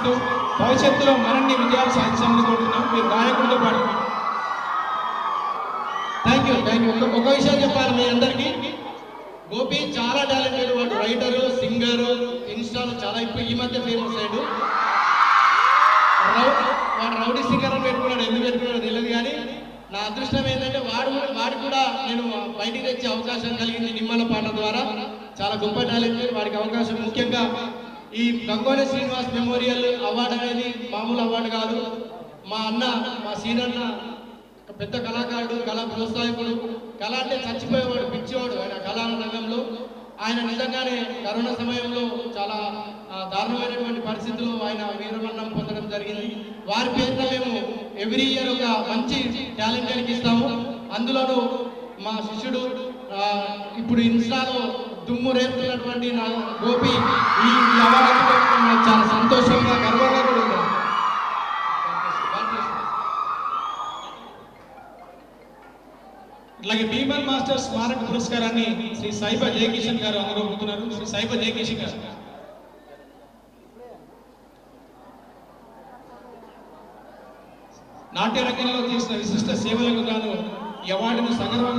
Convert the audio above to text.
ఆశిస్తూ భవిష్యత్తులో మరిన్ని విజయాలు సాధించాలని కోరుతున్నాం. మీరు గాయకుడితో పాటు థ్యాంక్ యూ థ్యాంక్ యూ ఒక విషయం చెప్పాలి మీ అందరికీ. గోపి చాలా టాలెంటెడ్ వాడు. రైటరు సింగరు ఇన్స్టాలో చాలా ఇప్పుడు ఈ మధ్య ఫేమస్ అయ్యాడు. వాడు రౌడీ సింగర్ అని పెట్టుకున్నాడు. ఎందుకు పెట్టుకున్నాడు తెలియదు కానీ నా అదృష్టం ఏంటంటే వాడు వాడు కూడా నేను బయటికి తెచ్చే అవకాశం కలిగింది నిమ్మల పాట ద్వారా. చాలా గొప్ప టాలెంట్ వాడికి అవకాశం ముఖ్యంగా ఈ గంగోళ శ్రీనివాస్ మెమోరియల్ అవార్డు అనేది మామూలు అవార్డు కాదు. మా అన్న మా సీనన్న ఒక పెద్ద కళాకారుడు కళా ప్రోత్సాహకుడు కళ అంటే చచ్చిపోయేవాడు పిచ్చేవాడు ఆయన కళా రంగంలో ఆయన నిజంగానే కరోనా సమయంలో చాలా దారుణమైనటువంటి పరిస్థితుల్లో ఆయన వీరమరణం పొందడం జరిగింది. వారి పేరున మేము ఎవ్రీ ఇయర్ ఒక మంచి టాలెంట్ ఇస్తాము అందులోనూ మా శిష్యుడు ఇప్పుడు ఇన్స్టాలో దుమ్ము రేపుతున్నటువంటి నా గోపి ఈ అవార్డు చాలా సంతోషంగా గర్వంగా కూడా ఉంది అలాగే భీమన్ మాస్టర్ స్మారక పురస్కారాన్ని శ్రీ సాయిబా జయకిషన్ గారు అందుకోబోతున్నారు శ్రీ సాయిబా జయకిషన్ గారు. నాట్య రంగంలో చేసిన విశిష్ట సేవలకు గాను ఈ అవార్డును సగర్వంగా